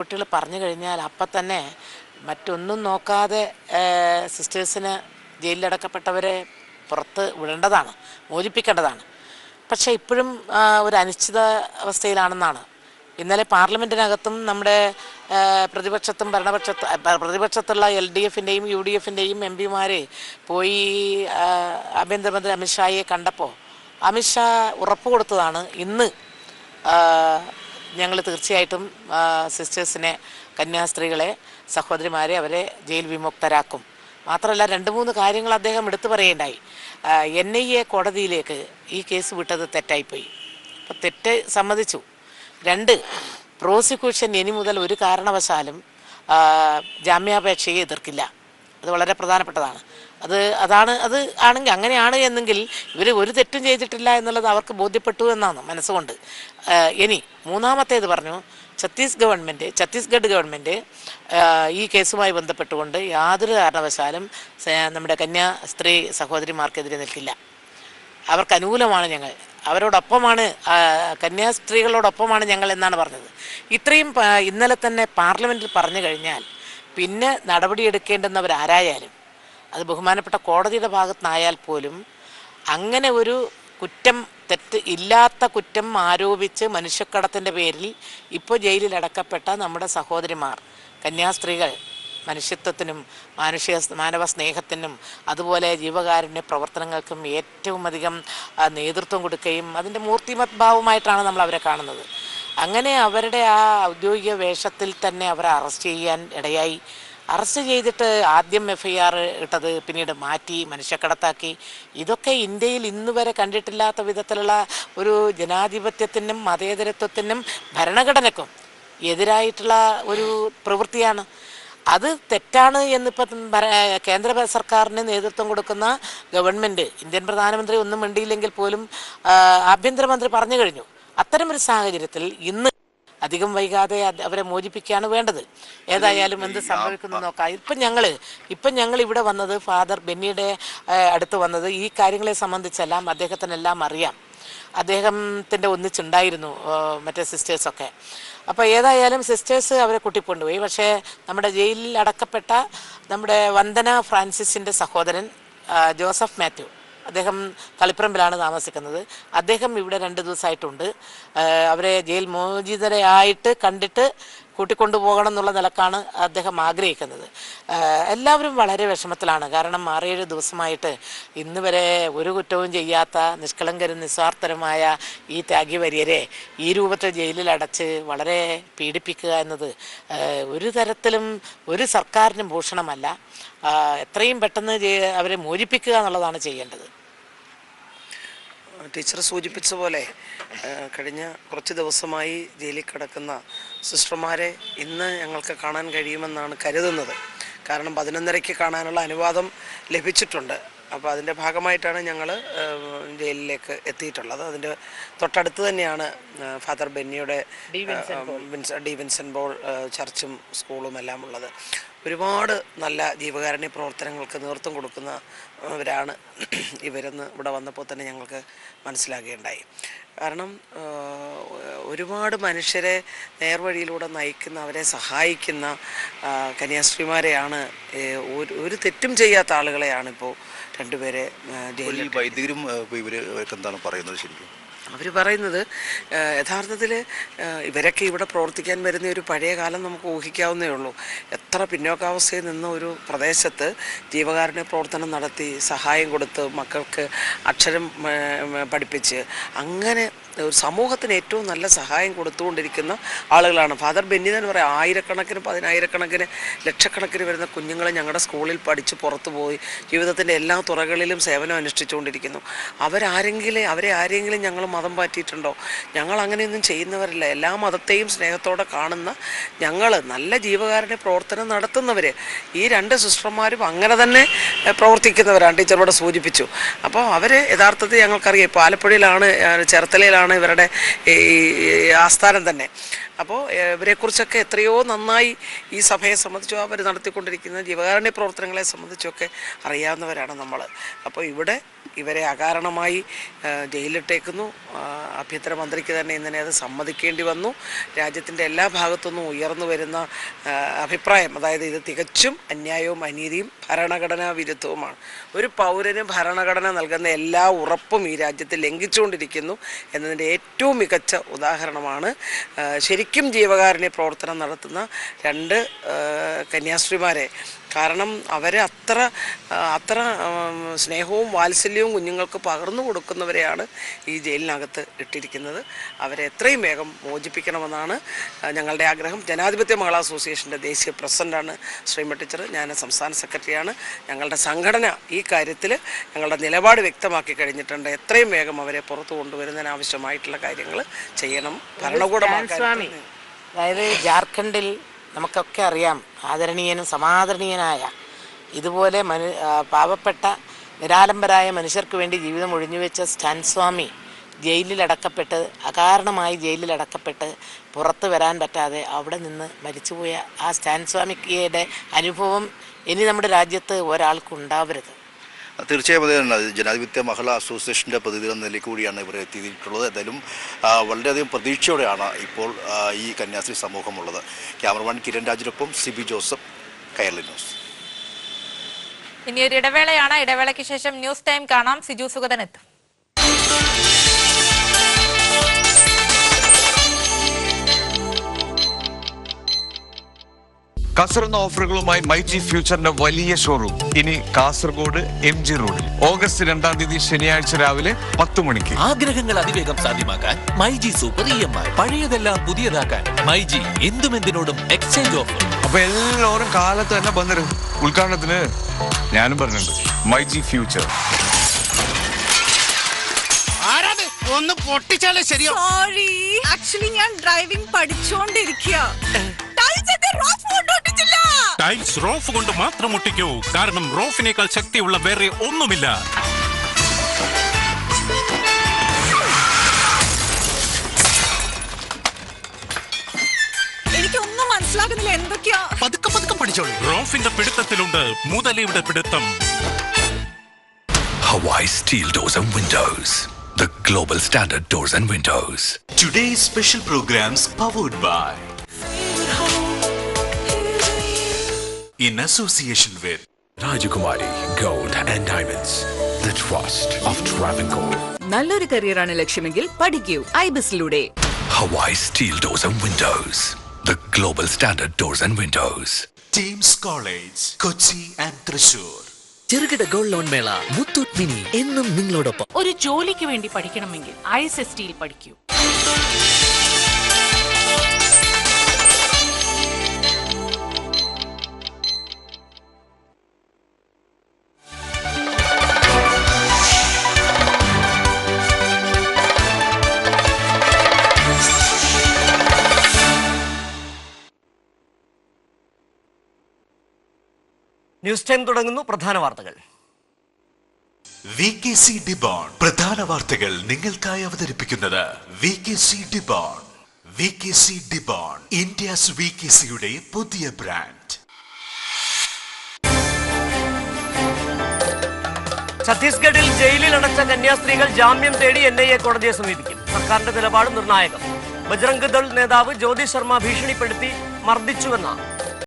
കുട്ടികൾ പറഞ്ഞു കഴിഞ്ഞാൽ അപ്പം തന്നെ മറ്റൊന്നും നോക്കാതെ സിസ്റ്റേഴ്സിന് ജയിലിലടക്കപ്പെട്ടവരെ പുറത്ത് വിടേണ്ടതാണ് മോചിപ്പിക്കേണ്ടതാണ്. പക്ഷേ ഇപ്പോഴും ഒരു അനിശ്ചിത അവസ്ഥയിലാണെന്നാണ്. ഇന്നലെ പാർലമെന്റിനകത്തും നമ്മുടെ പ്രതിപക്ഷത്തും ഭരണപക്ഷത്ത് പ്രതിപക്ഷത്തുള്ള എൽ ഡി എഫിന്റെയും യു ഡി എഫിന്റെയും എം പിമാരെ പോയി ആഭ്യന്തരമന്ത്രി അമിത്ഷായെ കണ്ടപ്പോൾ അമിത്ഷാ ഉറപ്പ് കൊടുത്തതാണ് ഇന്ന് ഞങ്ങൾ തീർച്ചയായിട്ടും സിസ്റ്റേഴ്സിനെ കന്യാസ്ത്രീകളെ സഹോദരിമാരെ അവരെ ജയിൽ വിമുക്തരാക്കും. മാത്രമല്ല രണ്ട് മൂന്ന് കാര്യങ്ങൾ അദ്ദേഹം എടുത്തു പറയേണ്ടായി. എൻ ഐ എ കോടതിയിലേക്ക് ഈ കേസ് വിട്ടത് തെറ്റായിപ്പോയി. അപ്പോൾ തെറ്റ് സമ്മതിച്ചു. രണ്ട് പ്രോസിക്യൂഷൻ ഇനി മുതൽ ഒരു കാരണവശാലും ജാമ്യാപേക്ഷയെ എതിർക്കില്ല. അത് വളരെ പ്രധാനപ്പെട്ടതാണ്. അത് അതാണ് അത് ആണെങ്കിൽ അങ്ങനെയാണ് എന്നെങ്കിൽ ഇവർ ഒരു തെറ്റും ചെയ്തിട്ടില്ല എന്നുള്ളത് അവർക്ക് ബോധ്യപ്പെട്ടു എന്നാണ് മനസ്സുകൊണ്ട്. ഇനി മൂന്നാമത്തേത് പറഞ്ഞു ഛത്തീസ് ഗവൺമെന്റ് ഛത്തീസ്ഗഡ് ഗവൺമെന്റ് ഈ കേസുമായി ബന്ധപ്പെട്ടുകൊണ്ട് യാതൊരു കാരണവശാലും നമ്മുടെ കന്യാ സ്ത്രീ സഹോദരിമാർക്കെതിരെ നിൽക്കില്ല. അവർക്ക് അനുകൂലമാണ് ഞങ്ങൾ. അവരോടൊപ്പമാണ് കന്യാസ്ത്രീകളോടൊപ്പമാണ് ഞങ്ങൾ എന്നാണ് പറഞ്ഞത്. ഇത്രയും ഇന്നലെ തന്നെ പാർലമെന്റിൽ പറഞ്ഞു കഴിഞ്ഞാൽ പിന്നെ നടപടിയെടുക്കേണ്ടുന്നവരാരായാലും അത് ബഹുമാനപ്പെട്ട കോടതിയുടെ ഭാഗത്തുനിന്നായാൽ പോലും അങ്ങനെ ഒരു കുറ്റം തെറ്റ് ഇല്ലാത്ത കുറ്റം ആരോപിച്ച് മനുഷ്യക്കടത്തിന്റെ പേരിൽ ഇപ്പോൾ ജയിലിൽ അടക്കപ്പെട്ട നമ്മുടെ സഹോദരിമാർ കന്യാസ്ത്രീകൾ മനുഷ്യത്വത്തിനും മാനുഷിക മാനവ സ്നേഹത്തിനും അതുപോലെ ജീവകാരുണ്യ പ്രവർത്തനങ്ങൾക്കും ഏറ്റവും അധികം നേതൃത്വം കൊടുക്കുകയും അതിന്റെ മൂർത്തിമത്ഭാവമായിട്ടാണ് നമ്മൾ അവരെ കാണുന്നത്. അങ്ങനെ അവരുടെ ആ ഔദ്യോഗിക വേഷത്തിൽ തന്നെ അവരെ അറസ്റ്റ് ചെയ്യാൻ ഇടയായി. അറസ്റ്റ് ചെയ്തിട്ട് ആദ്യം എഫ്ഐആർ ഇട്ടത് പിന്നീട് മാറ്റി മനുഷ്യക്കടത്താക്കി. ഇതൊക്കെ ഇന്ത്യയിൽ ഇന്ന് വരെ കണ്ടിട്ടില്ലാത്ത വിധത്തിലുള്ള ഒരു ജനാധിപത്യത്തിനും മതേതരത്വത്തിനും ഭരണഘടനക്കും എതിരായിട്ടുള്ള ഒരു പ്രവൃത്തിയാണ്. അത് തെറ്റാണ് എന്നിപ്പം കേന്ദ്ര സർക്കാരിന് നേതൃത്വം കൊടുക്കുന്ന ഗവൺമെന്റ് ഇന്ത്യൻ പ്രധാനമന്ത്രി ഒന്നും മിണ്ടിയില്ലെങ്കിൽ പോലും ആഭ്യന്തരമന്ത്രി പറഞ്ഞു കഴിഞ്ഞു. അത്തരമൊരു സാഹചര്യത്തിൽ ഇന്ന് അധികം വൈകാതെ അവരെ മോചിപ്പിക്കുകയാണ് വേണ്ടത്. ഏതായാലും എന്ത് സംഭവിക്കുന്നു നോക്കാം. ഇപ്പം ഞങ്ങൾ ഇപ്പം ഞങ്ങൾ ഇവിടെ വന്നത് ഫാദർ ബെന്നിയുടെ അടുത്ത് വന്നത്. ഈ കാര്യങ്ങളെ സംബന്ധിച്ചെല്ലാം അദ്ദേഹത്തിനെല്ലാം അറിയാം. അദ്ദേഹത്തിന്റെ ഒന്നിച്ചുണ്ടായിരുന്നു മറ്റേ സിസ്റ്റേഴ്സൊക്കെ. അപ്പോൾ ഏതായാലും സിസ്റ്റേഴ്സ് അവരെ കൂട്ടിക്കൊണ്ടുപോയി. പക്ഷേ നമ്മുടെ ജയിലിൽ അടക്കപ്പെട്ട നമ്മുടെ വന്ദന ഫ്രാൻസിസിന്റെ സഹോദരൻ ജോസഫ് മാത്യു. അദ്ദേഹം തളിപ്പറമ്പിലാണ് താമസിക്കുന്നത്. അദ്ദേഹം ഇവിടെ രണ്ട് ദിവസമായിട്ടുണ്ട്. അവരെ ജയിൽ മോചിതരായിട്ട് കണ്ടിട്ട് കൂട്ടിക്കൊണ്ടുപോകണം എന്നുള്ള നിലക്കാണ് അദ്ദേഹം ആഗ്രഹിക്കുന്നത്. എല്ലാവരും വളരെ വിഷമത്തിലാണ്. കാരണം ആറേഴ് ദിവസമായിട്ട് ഇന്ന് വരെ ഒരു കുറ്റവും ചെയ്യാത്ത നിഷ്കളങ്കരും നിസ്വാർത്ഥരുമായ ഈ ത്യാഗിവര്യരെ ഈ രൂപത്തിൽ ജയിലിൽ അടച്ച് വളരെ പീഡിപ്പിക്കുക എന്നത് ഒരു തരത്തിലും ഒരു സർക്കാരിനും ഭൂഷണമല്ല. എത്രയും പെട്ടെന്ന് അവരെ മോചിപ്പിക്കുക എന്നുള്ളതാണ് ചെയ്യേണ്ടത്. ടീച്ചർ സൂചിപ്പിച്ച പോലെ കഴിഞ്ഞ കുറച്ച് ദിവസമായി ജയിലിൽ കിടക്കുന്ന സിസ്റ്റർമാരെ ഇന്ന് ഞങ്ങൾക്ക് കാണാൻ കഴിയുമെന്നാണ് കരുതുന്നത്. കാരണം പതിനൊന്നരയ്ക്ക് കാണാനുള്ള അനുവാദം ലഭിച്ചിട്ടുണ്ട്. അപ്പോൾ അതിന്റെ ഭാഗമായിട്ടാണ് ഞങ്ങൾ ജയിലിലേക്ക് എത്തിയിട്ടുള്ളത്. അതിന്റെ തൊട്ടടുത്ത് തന്നെയാണ് ഫാദർ ബെന്നിയുടെ ഡി വിൻസെന്റ് ബോൾ ചർച്ചും സ്കൂളും എല്ലാം ഉള്ളത്. ഒരുപാട് നല്ല ജീവകാരുണ്യ പ്രവർത്തനങ്ങൾക്ക് നേതൃത്വം കൊടുക്കുന്നവരാണ് ഇവരെന്ന് ഇവിടെ വന്നപ്പോൾ തന്നെ ഞങ്ങൾക്ക് മനസ്സിലാകുകയുണ്ടായി. കാരണം ഒരുപാട് മനുഷ്യരെ നേർവഴിയിലൂടെ നയിക്കുന്ന അവരെ സഹായിക്കുന്ന കന്യാസ്ത്രീമാരെയാണ് ഒരു ഒരു തെറ്റും ചെയ്യാത്ത ആളുകളെയാണ് ഇപ്പോൾ രണ്ടുപേരെ വൈദികരും ഇവർ എന്താണ് പറയുന്നത് ശരിക്കും? അവർ പറയുന്നത് യഥാർത്ഥത്തിൽ ഇവരൊക്കെ ഇവിടെ പ്രവർത്തിക്കാൻ വരുന്ന ഒരു പഴയ കാലം നമുക്ക് ഊഹിക്കാവുന്നേ ഉള്ളൂ. എത്ര പിന്നോക്കാവസ്ഥയിൽ നിന്ന ഒരു പ്രദേശത്ത് ജീവകാരുണ്യ പ്രവർത്തനം നടത്തി സഹായം കൊടുത്ത് മക്കൾക്ക് അക്ഷരം പഠിപ്പിച്ച് അങ്ങനെ ഒരു സമൂഹത്തിന് ഏറ്റവും നല്ല സഹായം കൊടുത്തുകൊണ്ടിരിക്കുന്ന ആളുകളാണ്. ഫാദർ ബെന്നി എന്ന് പറയാം ആയിരക്കണക്കിന് പതിനായിരക്കണക്കിന് ലക്ഷക്കണക്കിന് വരുന്ന കുഞ്ഞുങ്ങൾ ഞങ്ങളുടെ സ്കൂളിൽ പഠിച്ച് പുറത്തു പോയി ജീവിതത്തിന്റെ എല്ലാ തുറകളിലും സേവനം അനുഷ്ഠിച്ചുകൊണ്ടിരിക്കുന്നു. അവരാരെങ്കിലും അവരെ ആരെങ്കിലും ഞങ്ങൾ മതം പാറ്റിയിട്ടുണ്ടോ ഞങ്ങൾ അങ്ങനെയൊന്നും ചെയ്യുന്നവരല്ല. എല്ലാ മതത്തെയും സ്നേഹത്തോടെ കാണുന്ന ഞങ്ങൾ നല്ല ജീവകാരുടെ പ്രവർത്തനം നടത്തുന്നവർ ഈ രണ്ട് സിസ്റ്റർമാരും അങ്ങനെ തന്നെ പ്രവർത്തിക്കുന്നവരാണ്. ടീച്ചർ ഇവിടെ സൂചിപ്പിച്ചു. അപ്പോൾ അവർ യഥാർത്ഥത്തിൽ ഞങ്ങൾക്കറിയാം ഇപ്പോൾ ആലപ്പുഴയിലാണ് ഏഹ്, ഇവരുടെ ഈ ആസ്ഥാനം തന്നെ. അപ്പോൾ ഇവരെക്കുറിച്ചൊക്കെ എത്രയോ നന്നായി ഈ സഭയെ സംബന്ധിച്ചോ അവർ നടത്തിക്കൊണ്ടിരിക്കുന്ന ജീവകാരുണ്യ പ്രവർത്തനങ്ങളെ സംബന്ധിച്ചൊക്കെ അറിയാവുന്നവരാണ് നമ്മൾ അപ്പോൾ ഇവിടെ ഇവരെ അകാരണമായി ജയിലിട്ടേക്കുന്നു ജയിലിലിട്ടേക്കുന്നു. ആഭ്യന്തര മന്ത്രിക്ക് തന്നെ ഇന്നലെ അത് സമ്മതിക്കേണ്ടി വന്നു. രാജ്യത്തിന്റെ എല്ലാ ഭാഗത്തുനിന്നും ഉയർന്നു വരുന്ന അഭിപ്രായം അതായത് ഇത് തികച്ചും അന്യായവും അനീതിയും ഭരണഘടനാ വിരുദ്ധവുമാണ്. ഒരു പൗരന് ഭരണഘടന നൽകുന്ന എല്ലാ ഉറപ്പും ഈ രാജ്യത്ത് ലംഘിച്ചുകൊണ്ടിരിക്കുന്നു എന്നതിന്റെ ഏറ്റവും മികച്ച ഉദാഹരണമാണ് ആ, ശരിക്കും ജീവകാരുണ്യ പ്രവർത്തനം നടത്തുന്ന രണ്ട് കന്യാസ്ത്രീമാരെ. കാരണം അവരെ അത്ര അത്ര സ്നേഹവും വാത്സല്യവും കുഞ്ഞുങ്ങൾക്ക് പകർന്നു കൊടുക്കുന്നവരെയാണ് ഈ ജയിലിനകത്ത് ഇട്ടിരിക്കുന്നത്. അവരെ എത്രയും വേഗം മോചിപ്പിക്കണമെന്നാണ് ഞങ്ങളുടെ ആഗ്രഹം. ജനാധിപത്യ മഹിളാ അസോസിയേഷന്റെ ദേശീയ പ്രസിഡന്റാണ് ശ്രീമ ടീച്ചർ ഞാൻ സംസ്ഥാന സെക്രട്ടറിയാണ്. ഞങ്ങളുടെ സംഘടന ഈ കാര്യത്തിൽ ഞങ്ങളുടെ നിലപാട് വ്യക്തമാക്കി കഴിഞ്ഞിട്ടുണ്ട്. എത്രയും വേഗം അവരെ പുറത്തു കൊണ്ടുവരുന്നതിന് ആവശ്യമായിട്ടുള്ള കാര്യങ്ങൾ ചെയ്യണം. ഭരണകൂടം അതായത് ജാർഖണ്ഡിൽ നമുക്കൊക്കെ അറിയാം ആദരണീയനും സമാദരണീയനായ ഇതുപോലെ മനു പാവപ്പെട്ട നിരാലംബരായ മനുഷ്യർക്ക് വേണ്ടി ജീവിതം ഒഴിഞ്ഞുവെച്ച സ്റ്റാൻ സ്വാമി ജയിലിലടക്കപ്പെട്ട് അകാരണമായി ജയിലിലടക്കപ്പെട്ട് പുറത്ത് വരാൻ പറ്റാതെ അവിടെ നിന്ന് മരിച്ചുപോയ ആ സ്റ്റാൻ സ്വാമിയുടെ അനുഭവം ഇനി നമ്മുടെ രാജ്യത്ത് ഒരാൾക്കും ഉണ്ടാവരുത്. തീർച്ചയായും അത് ജനാധിപത്യ മഹിളാ അസോസിയേഷന്റെ പ്രതിനിധികൾ എന്ന നിലയിൽ കൂടിയാണ് ഇവർ എത്തിയിട്ടുള്ളത്. എന്തായാലും വളരെയധികം പ്രതീക്ഷയോടെയാണ് ഇപ്പോൾ ഈ കന്യാസ്ത്രീ സമൂഹമുള്ളത്. ക്യാമറമാൻ കിരൺ രാജിനൊപ്പം സിബി ജോസഫ് കയർലി ന്യൂസ്. ഇനി ഒരു ഇടവേളയാണ്. ഇടവേളയ്ക്ക് ശേഷം ന്യൂസ് ടൈം കാണാം. സിജു സുഗതൻ എത്തും. കസറുന്ന ഓഫറുകളുമായി മൈജി ഫ്യൂച്ചറിന്റെ വലിയ ഷോറൂം. ഇനി കാസർഗോഡ് എം ജി റോഡിൽ. ഓഗസ്റ്റ് രണ്ടാം തീയതി ശനിയാഴ്ച രാവിലെ പത്ത് മണിക്ക്. ആഗ്രഹങ്ങൾ അതിവേഗം സാധ്യമാക്കാൻ myG super E M I. പഴയതെല്ലാം പുതിയതാക്കാൻ മൈജി എന്തും എന്തിനോടും എക്സ്ചേഞ്ച് ഓഫർ അപ്പൊ എല്ലാവരും കാലത്ത് തന്നെ വന്നിരും. ഉദ്ഘാടനത്തിന് ഞാനും പറഞ്ഞിട്ടുണ്ട്. MyG future. ഒന്ന് പൊട്ടിച്ചാലേ ശരിയോ സോറി ആക്ച്വലി ഞാൻ ഡ്രൈവിംഗ് പഠിച്ചുകൊണ്ടിരിക്കുക ടൈൽസ് റോഫ് കൊണ്ട് മാത്രം ഒട്ടിക്കൂ. കാരണം റോഫിനേക്കാൾ ശക്തിയുള്ള വേറെ ഒന്നുമില്ല. എനിക്കൊന്നും മനസ്സിലാകുന്നില്ല എന്തൊക്കെയാ? പതുക്കെ പതുക്കെ പഠിച്ചോളൂ. റോഫിന്റെ പിടുത്തത്തിലുണ്ട്. മുതലയുടെ പിടുത്തം. Hawaii Steel Doors and Windows. The global standard doors and windows. Today's special programs powered by in association with Rajakumari Gold and Diamonds. The trust of Travancore. നല്ലൊരു കരിയറാണ് ലക്ഷ്യമെങ്കിൽ പഠിക്കൂ ഐബിസിലൂടെ Hawaii Steel Doors and Windows. The global standard doors and windows. Teams College, Kochi and Thrissur. ചെറുകിട gold loan മേള Muthoot mini എന്നും നിങ്ങളോടൊപ്പം ഒരു ജോലിക്ക് വേണ്ടി പഠിക്കണമെങ്കിൽ ഐ എസ് എസ് ടിയിൽ പഠിക്കൂ ന്യൂസ് ടൈം തുടങ്ങുന്നു. പ്രധാന വാർത്തകൾ. വി കെ സി ഡിബോൺ പ്രധാന വാർത്തകൾ നിങ്ങൾക്കായി അവതരിപ്പിക്കുന്നത് V K C Debon V K C Debon India's V K സിയുടെ പുതിയ ബ്രാൻഡ്. ഛത്തീസ്ഗഡിൽ ജയിലിൽ അടച്ച കന്യാസ്ത്രീകൾ ജാമ്യം തേടി എൻ ഐ എ കോടതിയെ സമീപിക്കും. സർക്കാരിന്റെ നിലപാട് നിർണായകം. ബജ്രംഗ് ദൾ നേതാവ് ജ്യോതി ശർമ്മ ഭീഷണിപ്പെടുത്തി മർദ്ദിച്ചുവെന്ന